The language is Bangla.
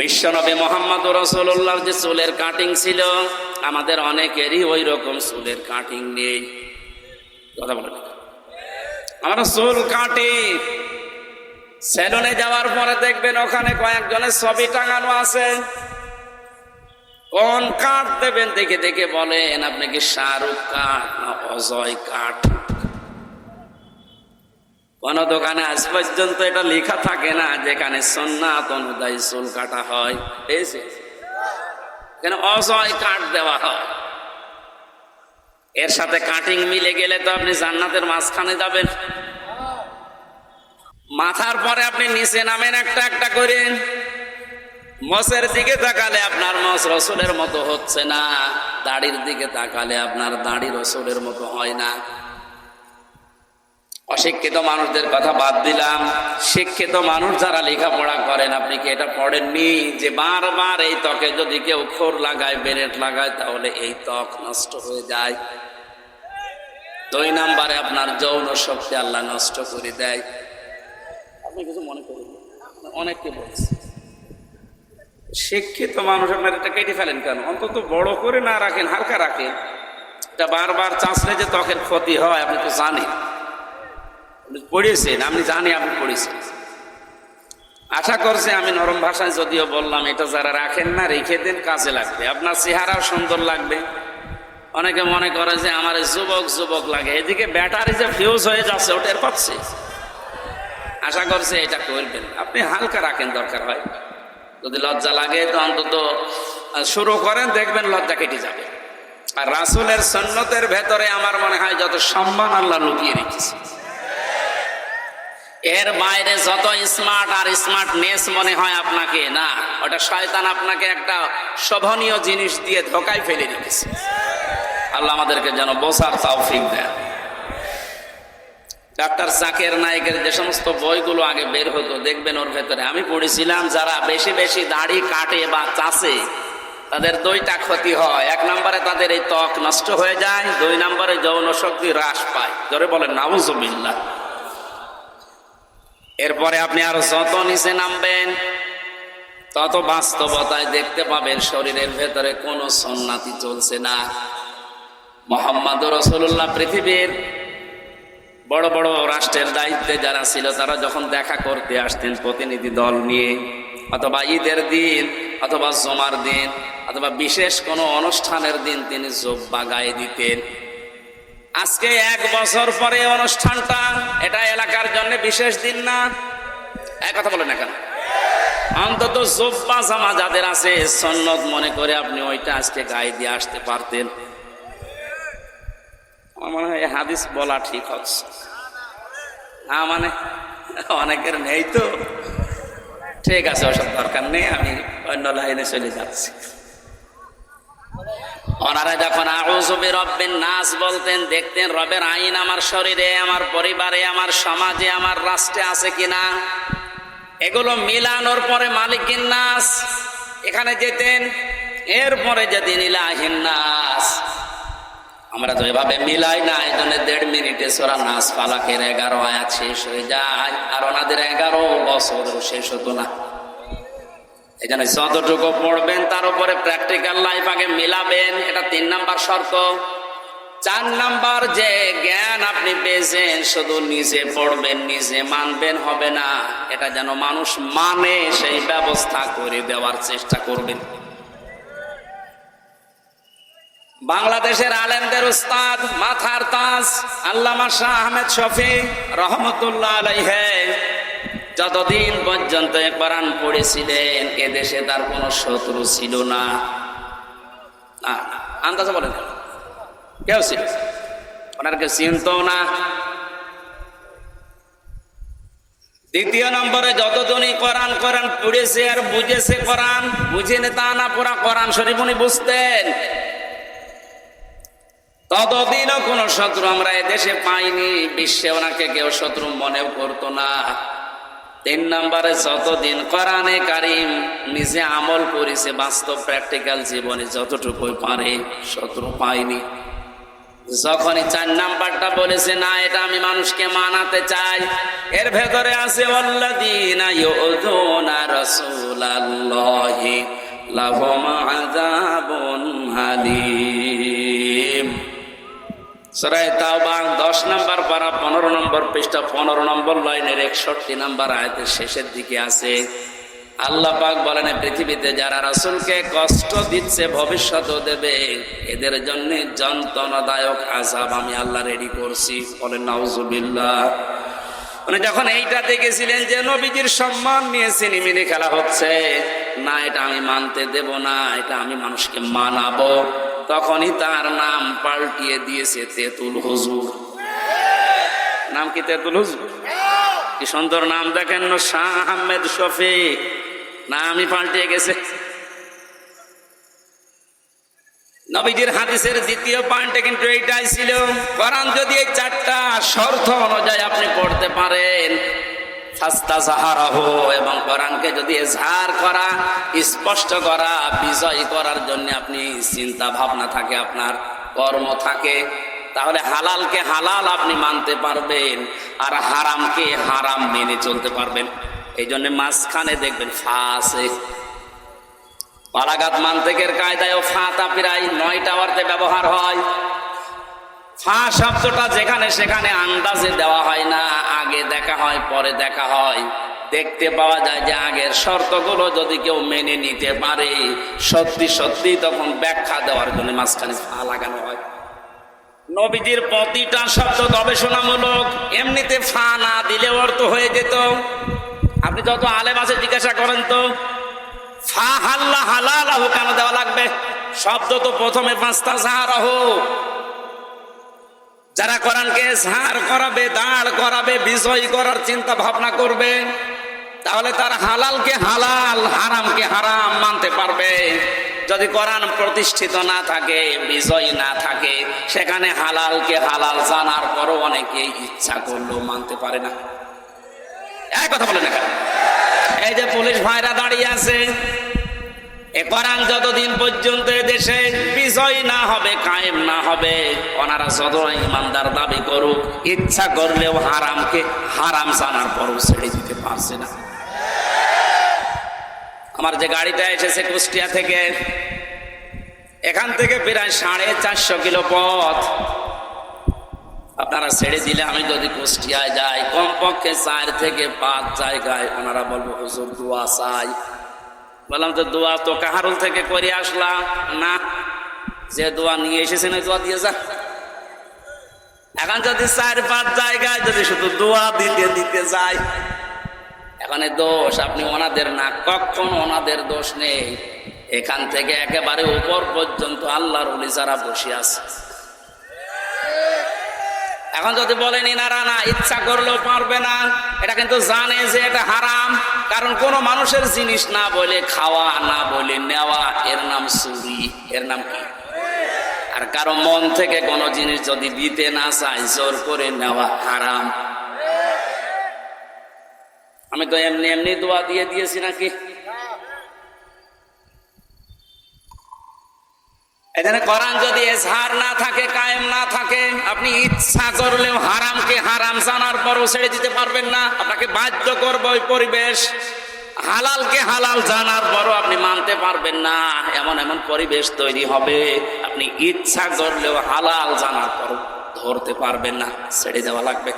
বিশ্বনবী মোহাম্মদ রসুল্লাহর যে চুলের কাটিং ছিল, আমাদের অনেকেরই ওই রকম চুলের কাটিং নেই। কথা বলে আমরা চুল কাটি। সেলুনে যাওয়ার পরে দেখবেন ওখানে কয়েকজনের ছবি টাঙানো আছে। কোন কাঠ দেবেন? দেখে দেখে বলেন, আপনি কি শাহরুখ কাঠ না অজয় কাঠ? কোন দোকানে আজ পর্যন্ত এটা লেখা থাকে না, যেখানে সন্ন্যাত অনুযায়ী চুল কাটা হয়। পেয়েছে এখানে কাঠ দেওয়া হয়। এর সাথে কাটিং মিলে গেলে তো আপনি জান্নাতের মাঝখানে যাবেন। মাথার পরে আপনি নিচে নামেন একটা একটা করে। মসের দিকে তাকালে আপনার মস রসুলের মতো হচ্ছে না। দাড়ির দিকে তাকালে আপনার দাড়ি রসুলের মতো হয় না। অশিক্ষিত মানুষদের কথা বাদ দিলাম। শিক্ষিত মানুষ যারা লেখাপড়া করেন, আপনি কি এটা পড়েননি? যে বারবার এই ত্বকে যদি কেউ খোর লাগায়, বেরেট লাগায়, তাহলে এই ত্বক নষ্ট হয়ে যায়। দুই নাম্বারে আপনার যৌন শক্তি আল্লাহ নষ্ট করে দেয়। আপনি কিছু মনে করেন অনেককে বলছি। শিক্ষিত মানুষ আপনার এটা কেটে ফেলেন কেন? অন্তত বড় করে না রাখেন, হালকা রাখেন। এটা বারবার চাষলে যে ত্বকের ক্ষতি হয়, আপনি তো জানেন। পড়েছেন আমি জানি আপনি পড়েছেন। আশা করছে আমি নরম ভাষায় যদিও বললাম, এটা যারা রাখেন না, রেখে দেন, কাজে লাগবে। আপনার চেহারাও সুন্দর লাগবে। অনেকে মনে করে যে আমার যুবক যুবক লাগে। এদিকে ব্যাটারি যে ফিউজ হয়ে যাচ্ছে, ওটা এর পাচ্ছে। আশা করছে এটা করবেন। আপনি হালকা রাখেন, দরকার হয়। যদি লজ্জা লাগে, তো অন্তত শুরু করেন, দেখবেন লজ্জা কেটে যাবে। আর রাসুলের সন্ন্যতের ভেতরে আমার মনে হয় যত সম্মান আল্লাহ লুকিয়ে রেখেছে। এর বাইরে যত স্মার্ট আর স্মার্টনেস মনে হয় আপনাকে, না, ওটা শয়তান আপনাকে একটা শোভনীয় জিনিস দিয়ে ধোকায় ফেলে রেখেছে আল্লাহ আমাদেরকে যেন বসার তৌফিক দেয় ডাক্তার জাকের নায়কের যে সমস্ত বইগুলো আগে বের হতো, দেখবেন ওর ভেতরে। আমি পড়েছিলাম, যারা বেশি বেশি দাড়ি কাটে বা চাষে, তাদের দুইটা ক্ষতি হয়। এক নম্বরে তাদের এই ত্বক নষ্ট হয়ে যায়, দুই নম্বরে যৌন শক্তি হ্রাস পায়। ধরে বলেন, নাউজুবিল্লাহ। এরপরে আপনি আরও যত নিচে নামবেন, তত বাস্তবতায় দেখতে পাবেন শরীরের ভেতরে কোনো সন্ন্যাতি চলছে না। মোহাম্মদ রসুল্লাহ পৃথিবীর বড় বড় রাষ্ট্রের দায়িত্বে যারা ছিল, তারা যখন দেখা করতে আসতেন প্রতিনিধি দল নিয়ে, অথবা ঈদের দিন, অথবা জমার দিন, অথবা বিশেষ কোনো অনুষ্ঠানের দিন তিনি জোব্বা গায়ে দিতেন। আজকে এক বছর পরে অনুষ্ঠানটা এটা এলাকার জন্য বিশেষ দিন না। এক কথা বলেন না কেন? অন্তত জোব্বা জামা যাদের আছে, সন্ন্যত মনে করে আপনি ওইটা আজকে গায়ে দিয়ে আসতে পারতেন। আমার মনে হয় হাদিস বলা ঠিক হচ্ছে। না মানে অনেকের নেই তো। ঠিক আছে, ওসব দরকার নেই, আমি অন্য লাইনে চলে যাচ্ছি। ওনারা যখন আউজবে রব্বের নাচ বলতেন, দেখতেন রবের আইন আমার শরীরে, আমার পরিবারে, আমার সমাজে, আমার রাষ্ট্রে আছে কিনা। এগুলো মিলানোর পরে মালিকিন নাস এখানে যেতেন, এরপরে যেদিন ইলাহিন নাস। আমরা তো এভাবে মিলাই না এই জন্য দেড় মিনিটে সোরা নাচ পালাকের এগারো আয়াত শেষ হয়ে যায়, আর ওনাদের এগারো বছরও শেষ হতো না। জন্য যতটুকু পড়বেন, তার উপরে প্র্যাকটিক্যাল লাইফ আগে মিলাবেন। এটা তিন নাম্বার শর্ত। চার নাম্বার যে জ্ঞান আপনি পেয়েছেন, শুধু নিজে পড়বেন, নিজে মানবেন হবে না। এটা যেন মানুষ মানে সেই ব্যবস্থা করে দেওয়ার চেষ্টা করবেন। বাংলাদেশের আলেমদের উস্তাদ, মাথার তাজ, আল্লামা শাহ আহমেদ শফি, রহমতুল্লাহ আলাইহে। যতদিন পর্যন্ত কোরআন পড়েছিলেন দেশে তার কোনো শত্রু ছিল না। না, আন্দাজে বলেন। কেউ ছিল? ওনার কেউ চিনত না। দ্বিতীয় নম্বরে যতজনই কোরআন কোরআন পড়েছে আর বুঝেছে কোরআন বুঝেনি তা না পুরা কোরআন শরীফ উনি বুঝতেন। ততদিনও কোন শত্রু আমরা এদেশে পাইনি, বিশ্বে ওনাকে কেউ শত্রু মনেও করতো না। তিন নম্বরে, যতদিন কোরআনে কারিম নিজে আমল করেছে, বাস্তব প্র্যাকটিক্যাল জীবনে যতটুকু পারে, শত্রু পাইনি যখনই চার নাম্বারটা বলেছে, না, এটা আমি মানুষকে মানাতে চাই। এর ভেতরে আছে লাহুম আযাবুন হালিম সরাই তাওবা দশ নম্বর পারা, পনেরো নম্বর পৃষ্ঠা, পনেরো নম্বর লাইনের একষট্টি নম্বর আয়াতের শেষের দিকে আছে। আল্লাহ পাক বলেন পৃথিবীতে যারা রাসূলকে কষ্ট দিচ্ছে, ভবিষ্যতেও দেবে। এদের জন্য যন্ত্রণাদায়ক আযাব আমি আল্লাহ রেডি করছি। বলেন, নাউজুবিল্লাহ। মানে যখন এইটা দেখেছিলেন যে নবীজির সম্মান নিয়ে সিনেমিনি খেলা হচ্ছে, না, এটা আমি মানতে দেব না, এটা আমি মানুষকে মানাবো। তখনই তার নাম পাল্টিয়ে দিয়েছে তেতুল হুজুর। নাম কি তেতুল হুজুর? কি সুন্দর নাম দেখেন না, শাহ আহমেদ শফিক। নামই পাল্টিয়ে গেছে। নবীজির হাদিসের দ্বিতীয় পয়েন্টে কিন্তু এইটাই ছিল, কোরআন যদি এই চারটা শর্ত অনুযায়ী আপনি পড়তে পারেন এবং কোরআনকে যদি এজহার করা, স্পষ্ট করা, বিজয় করার জন্য আপনি চিন্তা ভাবনা থাকে, আপনার কর্ম থাকে, তাহলে হালালকে হালাল আপনি মানতে পারবেন আর হারামকে হারাম মেনে চলতে পারবেন। এই জন্য মাঝখানে দেখবেন ফাঁসে বালাগাত মান্তেকের কায়দায় ও ফাঁতা প্রায় নয়টা অর্থে ব্যবহার হয়। ফা শব্দটা যেখানে সেখানে আন্দাজে দেওয়া হয় না। দেখা হয়, পরে দেখা হয়। দেখতে পাওয়া যায় যে আগের শর্তগুলো যদি কেউ মেনে নিতে পারে, সত্যি সত্যি তখন ব্যাখ্যা দেওয়ার জন্য মাঝখানে ফা লাগানো হয়। নবীজির প্রতিটা শব্দ গবেষণামূলক, এমনিতে ফা না দিলে অর্থ হয়ে যেত। আপনি যত আলেম আছে, জিজ্ঞাসা করেন তো, ফা হাল্লা হালালাহ কেন দেওয়া লাগবে? শব্দ তো প্রথমে পাঁচটা সাহারাহ। যারা কোরআনকে ঝাড় করাবে, দাঁড় করাবে, বিজয় করার চিন্তা ভাবনা করবে, তাহলে তার হালালকে হালাল, হারামকে হারাম মানতে পারবে যদি কোরআন প্রতিষ্ঠিত না থাকে, বিজয় না থাকে, সেখানে হালালকে হালাল জানার পরও অনেকে ইচ্ছা করলেও মানতে পারে না এক কথা বলে না? এই যে পুলিশ ভাইরা দাঁড়িয়ে আছে এ কোরআন যতদিন পর্যন্ত দেশে বিজয় না হবে, কায়েম না হবে ওনারা যত ইমানদার দাবি করুক, ইচ্ছা করলেও হারামকে হারাম জানার পরও ছেড়ে দিতে পারছে না। আমার যে গাড়িটা এসেছে কুষ্টিয়া থেকে, এখান থেকে প্রায় সাড়ে চারশো কিলো পথ। আপনারা ছেড়ে দিলে আমি যদি কুষ্টিয়ায় যাই, কমপক্ষে চার থেকে পাঁচ জায়গায় ওনারা বলব, হুজুর, দোয়া চাই। বললাম তো দোয়া তো কাহারুল থেকে করে আসলাম। না, যে দোয়া নিয়ে এসেছেন দোয়া দিয়ে যা। এখন যদি চার পাঁচ জায়গায় যদি শুধু দোয়া দিতে দিতে যায়, এখন দোষ, আপনি ওনাদের না, কখন ওনাদের দোষ নেই। এখান থেকে একেবারে উপর পর্যন্ত আল্লাহর অলি যারা বসে আছে। এখন যদি বলেন, ইনারা না, ইচ্ছা করলেও পারবে না। এটা কিন্তু জানে যে এটা হারাম, কারণ কোন মানুষের জিনিস না বলে, খাওয়া না বলে, নেওয়া, এর নাম চুরি, এর নাম কি? আর কারও মন থেকে কোনো জিনিস যদি দিতে না চায়, জোর করে নেওয়া হারাম। আমি তো এমনি এমনি দোয়া দিয়ে দিয়েছি নাকি? এখানে কোরআন যদি এজহার না থাকে, কায়েম না থাকে, আপনি ইচ্ছা করলেও হারাম। পরও ছেড়ে দিতে পারবেন না। আপনাকে বাধ্য করব ওই পরিবেশ। হালালকে হালাল জানার পরও আপনি মানতে পারবেন না। এমন এমন পরিবেশ তৈরি হবে, আপনি ইচ্ছা করলেও হালাল জানার পর ধরতে পারবেন না। ছেড়ে দেওয়া লাগবে।